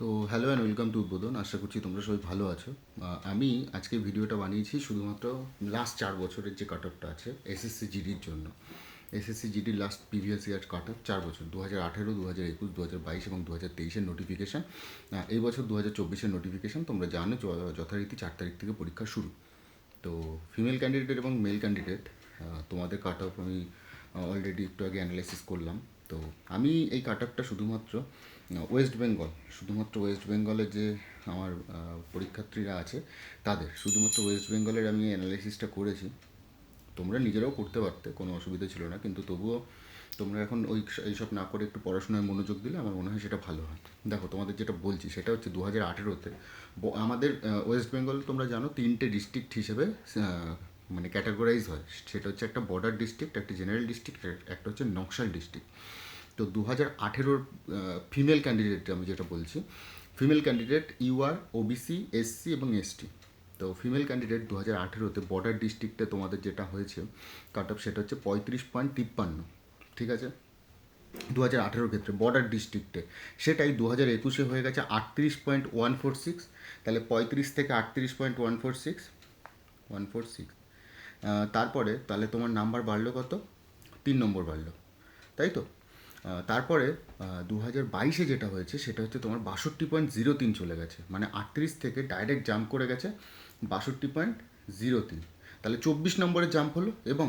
তো hello and welcome to উদ্বোধন। আশা করছি তোমরা সবাই ভালো আছো। আমি আজকে ভিডিওটা বানিয়েছি শুধুমাত্র লাস্ট চার বছরের যে কাট অফটা আছে এসএসসি জিডির জন্য। SSC জিডির last previous year cut off চার বছর দু হাজার আঠেরো দু হাজার একুশ দু হাজার বাইশ এবং দু হাজার তেইশের নোটিফিকেশান এই বছর দু হাজার চব্বিশের নোটিফিকেশান তোমরা জানো যথারীতি চার তারিখ থেকে পরীক্ষা শুরু। তো ফিমেল ক্যান্ডিডেট এবং মেল ক্যান্ডিডেট তোমাদের কাট অফ আমি অলরেডি একটু আগে অ্যানালাইসিস করলাম। তো আমি এই কাট শুধুমাত্র ওয়েস্ট বেঙ্গল শুধুমাত্র ওয়েস্ট বেঙ্গলের যে আমার পরীক্ষার্থীরা আছে, তাদের, শুধুমাত্র ওয়েস্ট বেঙ্গলের আমি অ্যানালাইসিসটা করেছি, তোমরা নিজেরাও করতে পারতে, কোনো অসুবিধা ছিল না, কিন্তু তবুও তোমরা এখন ওই এইসব না করে একটু পড়াশোনায় মনোযোগ দিলে আমার মনে হয় সেটা ভালো হয়। দেখো, তোমাদের যেটা বলছি, সেটা হচ্ছে দু হাজার আঠেরোতে আমাদের ওয়েস্ট বেঙ্গল তোমরা জানো তিনটে ডিস্ট্রিক্ট হিসেবে মানে ক্যাটাগরাইজ হয়। সেটা হচ্ছে একটা বর্ডার ডিস্ট্রিক্ট একটা জেনারেল ডিস্ট্রিক্ট একটা হচ্ছে নকশাল ডিস্ট্রিক্ট তো দু হাজার আঠেরোর ফিমেল ক্যান্ডিডেট আমি যেটা বলছি female candidate UR OBC SC এবং এসটি তো ফিমেল ক্যান্ডিডেট দু হাজার আঠেরোতে বর্ডার ডিস্ট্রিক্টে তোমাদের যেটা হয়েছে কাট অফ সেটা হচ্ছে পঁয়ত্রিশ পয়েন্ট তিপ্পান্ন, ঠিক আছে? দু হাজার আঠেরোর ক্ষেত্রে বর্ডার ডিস্ট্রিক্টে সেটাই দু হাজার একুশে হয়ে গেছে আটত্রিশ পয়েন্ট ওয়ান ফোর সিক্স, তাহলে পঁয়ত্রিশ থেকে আটত্রিশ point one four six, one four six. তারপরে তাহলে তোমার নাম্বার বাড়লো কত? তিন নম্বর বাড়লো। তাই তো? তারপরে দু হাজার বাইশে যেটা হয়েছে, সেটা হচ্ছে তোমার বাষট্টি পয়েন্ট জিরো তিন চলে গেছে। মানে আটত্রিশ থেকে ডাইরেক্ট জাম্প করে গেছে, বাষট্টি পয়েন্ট জিরো তিন। তাহলে চব্বিশ নম্বরে জাম্প হলো এবং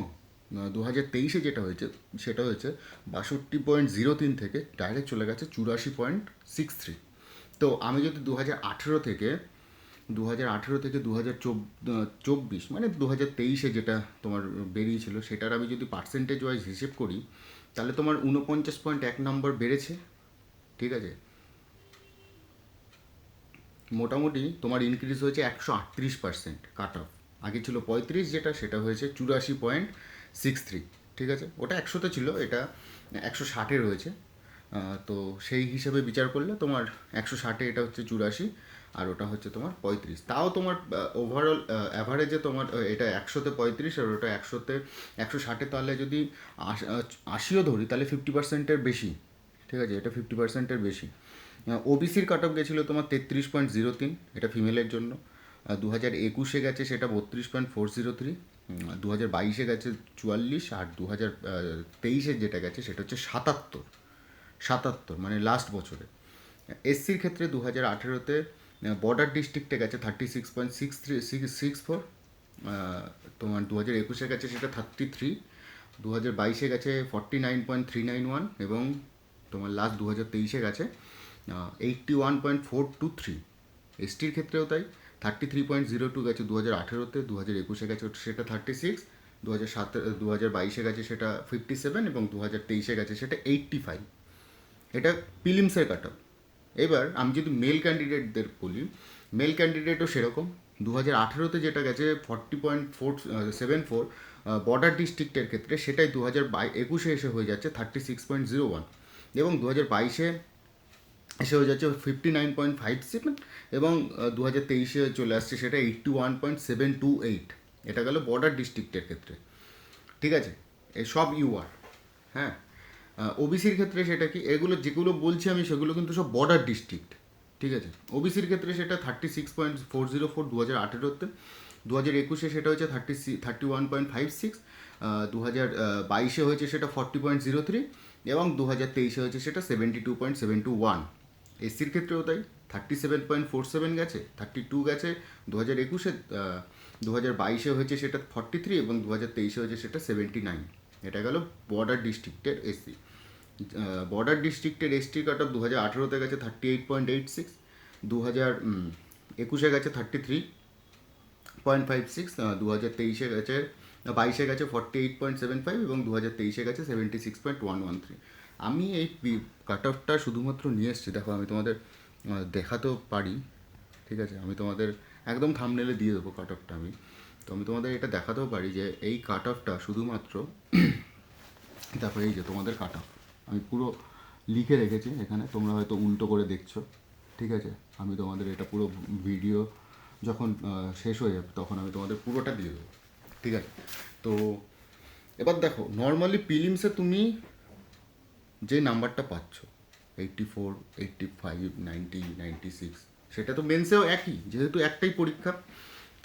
দু হাজার তেইশে যেটা হয়েছে, সেটা হয়েছে বাষট্টি পয়েন্ট জিরো তিন থেকে ডাইরেক্ট চলে গেছে চুরাশি পয়েন্ট সিক্স থ্রি। তো আমি যদি দু হাজার আঠেরো থেকে দু হাজার আঠেরো থেকে দু হাজার চব্বিশ মানে দু হাজার তেইশে যেটা তোমার বেরিয়েছিল, সেটার আমি যদি পার্সেন্টেজ ওয়াইজ হিসেব করি, তাহলে তোমার উনপঞ্চাশ পয়েন্ট এক নম্বর বেড়েছে, ঠিক আছে? মোটামুটি তোমার ইনক্রিজ হয়েছে একশো আটত্রিশ পার্সেন্ট কাট অফ আগে ছিল পঁয়ত্রিশ, যেটা সেটা হয়েছে চুরাশি পয়েন্ট সিক্স থ্রি ঠিক আছে? ওটা একশোতে ছিল, এটা একশো ষাটে রয়েছে তো সেই হিসেবে বিচার করলে তোমার একশো ষাটে এটা হচ্ছে চুরাশি আর ওটা হচ্ছে তোমার পঁয়ত্রিশ। তাও তোমার ওভারঅল অ্যাভারেজে তোমার এটা একশোতে পঁয়ত্রিশ আর ওটা একশোতে, একশো ষাটে তাহলে যদি আশ- আশিও ধরি, তাহলে ফিফটি পার্সেন্টের বেশি। ঠিক আছে? এটা ফিফটি পার্সেন্টের বেশি। ওবিসির কাট অফ গেছিল তোমার তেত্রিশ পয়েন্ট জিরো তিন, এটা ফিমেলের জন্য। দু হাজার একুশে গেছে সেটা বত্রিশ পয়েন্ট ফোর জিরো থ্রি। দু হাজার বাইশে গেছে চুয়াল্লিশ, আর দু হাজার তেইশে যেটা গেছে সেটা হচ্ছে সাতাত্তর। সাতাত্তর মানে লাস্ট বছরে। এসসির ক্ষেত্রে দু হাজার আঠেরোতে বর্ডার ডিস্ট্রিক্টে গেছে thirty six point six three six six four তোমার দু হাজার একুশে গেছে সেটা থার্টি থ্রি দু হাজার বাইশে গেছে forty nine point three nine one এবং তোমার লাস্ট দু হাজার তেইশে গেছে eighty one point four two three এসটির ক্ষেত্রেও তাই thirty three point zero two গেছে দু হাজার আঠেরোতে দু হাজার একুশে গেছে সেটা থার্টি সিক্স দু হাজার সাত দু হাজার বাইশে গেছে সেটা ফিফটি সেভেন এবং দু হাজার তেইশে গেছে সেটা এইট্টি ফাইভ এটা পিলিমসের কাট এবার আমি যদি মেল ক্যান্ডিডেটদের বলি মেল ক্যান্ডিডেটও সেরকম। দু হাজার আঠেরোতে যেটা গেছে forty point four seven four border ডিস্ট্রিক্টের ক্ষেত্রে সেটাই দু হাজার বাই একুশে এসে হয়ে যাচ্ছে thirty six point zero one এবং দু হাজার বাইশে এসে হয়ে যাচ্ছে fifty nine point five seven এবং দু হাজার তেইশে চলে আসছে সেটা eighty one point seven two eight এটা গেল বর্ডার ডিস্ট্রিক্টের ক্ষেত্রে। ঠিক আছে? এই সব ইউআর হ্যাঁ? ওবিসির ক্ষেত্রে সেটা কি? এগুলো যেগুলো বলছি আমি, সেগুলো কিন্তু সব বর্ডার ডিস্ট্রিক্ট ঠিক আছে? ওবিসির ক্ষেত্রে সেটা thirty six point four zero four দু হাজার আঠেরোতে দু হাজার একুশে সেটা হচ্ছে thirty thirty one point five six দু হাজার বাইশে হয়েছে সেটা ফর্টি পয়েন্ট জিরো থ্রি এবং দু হাজার তেইশে হয়েছে সেটা seventy two point seven two one এসসির ক্ষেত্রেও তাই thirty seven point four seven গেছে থার্টি টু গেছে দু হাজার একুশে দু হাজার বাইশে হয়েছে সেটা ফর্টি থ্রি এবং দু হাজার তেইশে হয়েছে সেটা সেভেন্টি নাইন এটা গেল বর্ডার ডিস্ট্রিক্টের এসসি বর্ডার ডিস্ট্রিক্টের এসটি কাট অফ দু হাজার আঠেরোতে গেছে thirty eight point eight six দু হাজার একুশে গেছে thirty three point five six দু হাজার তেইশে গেছে, বাইশে গেছে forty eight point seven five এবং দু হাজার তেইশে গেছে seventy six point one one three আমি এই কাট অফটা শুধুমাত্র নিয়ে এসেছি, দেখো আমি তোমাদের দেখাতেও পারি, ঠিক আছে? আমি তোমাদের একদম থামনেলে দিয়ে দেবো কাট অফটা আমি। তো আমি তোমাদের এটা দেখাতেও পারি যে এই কাট অফটা শুধুমাত্র তারপরে এই যে তোমাদের কাট অফ আমি পুরো লিখে রেখেছি এখানে, তোমরা হয়তো উল্টো করে দেখছ, ঠিক আছে? আমি তোমাদের এটা পুরো ভিডিও যখন শেষ হয়ে যাবে, তখন আমি তোমাদের পুরোটা দিয়ে দেবো, ঠিক আছে? তো এবার দেখো নর্মালি পিলিমসে তুমি যে নাম্বারটা পাচ্ছ eighty four eighty five ninety ninety six সেটা তো মেন্সেও একই, যেহেতু একটাই পরীক্ষা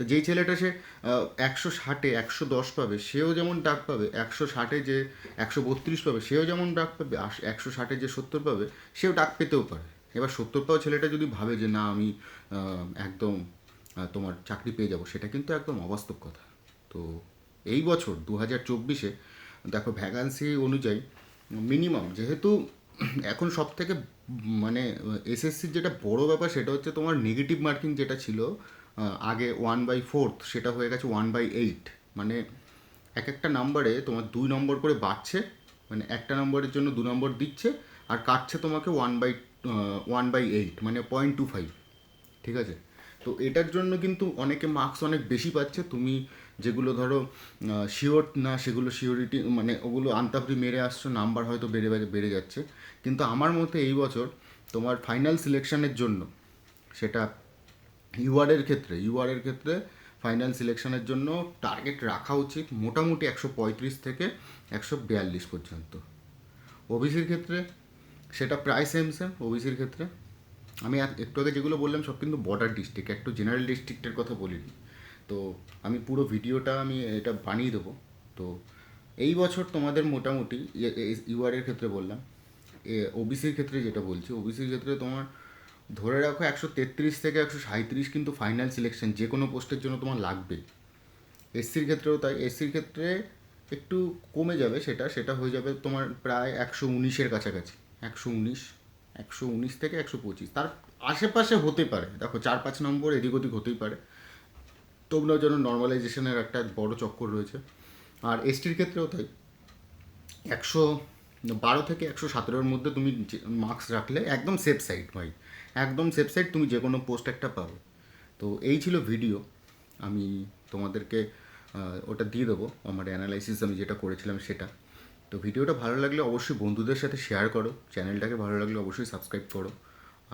তো যেই ছেলেটা সে একশো ষাটে একশো দশ পাবে, সেও যেমন ডাক পাবে, একশো ষাটে যে একশো বত্রিশ পাবে, সেও যেমন ডাক পাবে একশো ষাটে যে সত্তর পাবে, সেও ডাক পেতেও পারে। এবার সত্তর পাওয়া ছেলেটা যদি ভাবে যে না, আমি একদম তোমার চাকরি পেয়ে যাব, সেটা কিন্তু একদম অবাস্তব কথা। তো এই বছর দু হাজার চব্বিশে, দেখো ভ্যাকান্সি অনুযায়ী মিনিমাম যেহেতু এখন সব থেকে মানে এসএসসির যেটা বড় ব্যাপার, সেটা হচ্ছে তোমার নেগেটিভ মার্কিং যেটা ছিল আগে ওয়ান বাই ফোর্থ সেটা হয়ে গেছে ওয়ান বাই এইট মানে এক একটা নাম্বারে তোমার দুই নম্বর করে বাড়ছে মানে একটা নম্বরের জন্য দু নম্বর দিচ্ছে, আর কাটছে তোমাকে one by one by eight মানে পয়েন্ট টু ফাইভ ঠিক আছে? তো এটার জন্য কিন্তু অনেকে মার্কস অনেক বেশি পাচ্ছে। তুমি যেগুলো ধরো শিওর না, সেগুলো শিওরিটি মানে ওগুলো আন্তাপড়ি মেরে আসছো নাম্বার হয়তো বেড়ে- বেড়ে যাচ্ছে। কিন্তু আমার মতে এই বছর তোমার ফাইনাল সিলেকশনের জন্য সেটা ইউআরের ক্ষেত্রে ইউআরের ক্ষেত্রে ফাইনাল সিলেকশনের জন্য টার্গেট রাখা উচিত মোটামুটি একশো পঁয়ত্রিশ থেকে একশো বিয়াল্লিশ পর্যন্ত। ওবিসির ক্ষেত্রে সেটা প্রায় সেম সেম ওবিসির ক্ষেত্রে। আমি একটু আগে যেগুলো বললাম সব কিন্তু বর্ডার ডিস্ট্রিক্ট একটু জেনারেল ডিস্ট্রিক্টের কথা বলিনি। তো আমি পুরো ভিডিওটা আমি এটা বানিয়ে দেবো। তো এই বছর তোমাদের মোটামুটি ইউআরের ক্ষেত্রে বললাম ওবিসির ক্ষেত্রে যেটা বলছি ওবিসির ক্ষেত্রে তোমার ধরে রাখো একশো তেত্রিশ থেকে একশো সাঁত্রিশ কিন্তু ফাইনাল সিলেকশন যে কোনো পোস্টের জন্য তোমার লাগবে। এসসির ক্ষেত্রেও তাই এসসির ক্ষেত্রে একটু কমে যাবে সেটা সেটা হয়ে যাবে তোমার প্রায় একশো উনিশের কাছাকাছি। একশো উনিশ একশো উনিশ থেকে একশো পঁচিশ। তার আশেপাশে হতে পারে, দেখো চার পাঁচ নম্বর এদিক ওদিক হতেই পারে। তোমরা যেন নর্মালাইজেশনের একটা বড় চক্কর রয়েছে। আর এসটির ক্ষেত্রেও তাই। একশো বারো থেকে একশো সতেরোর মধ্যে তুমি মার্কস রাখলে একদম সেফ সাইড ভাই। একদম সেফ সাইড তুমি যে কোনো পোস্ট একটা পাবে। তো এই ছিল ভিডিও আমি তোমাদেরকে ওটা দিয়ে দেবো। আমার অ্যানালাইসিস আমি যেটা করেছিলাম সেটা। তো ভিডিওটা ভালো লাগলে অবশ্যই বন্ধুদের সাথে শেয়ার করো। চ্যানেলটাকে ভালো লাগলে অবশ্যই সাবস্ক্রাইব করো।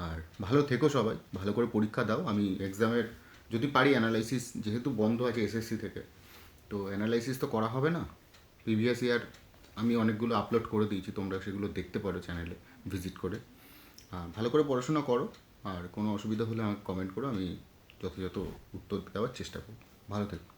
আর ভালো থেকো সবাই। ভালো করে পরীক্ষা দাও। আমি এক্সামের যদি পারি অ্যানালাইসিস যেহেতু বন্ধ আছে এসএসসি থেকে। তো অ্যানালাইসিস তো করা হবে না। প্রিভিয়াস ইয়ার আমি অনেকগুলো আপলোড করে দিয়েছি, তোমরা সেগুলো দেখতে পারো চ্যানেলে ভিজিট করে। ভালো করে পড়াশোনা করো, আর কোনো অসুবিধা হলে আমাকে কমেন্ট করো, আমি যথাযথ উত্তর দেওয়ার চেষ্টা করব। ভালো থেকো।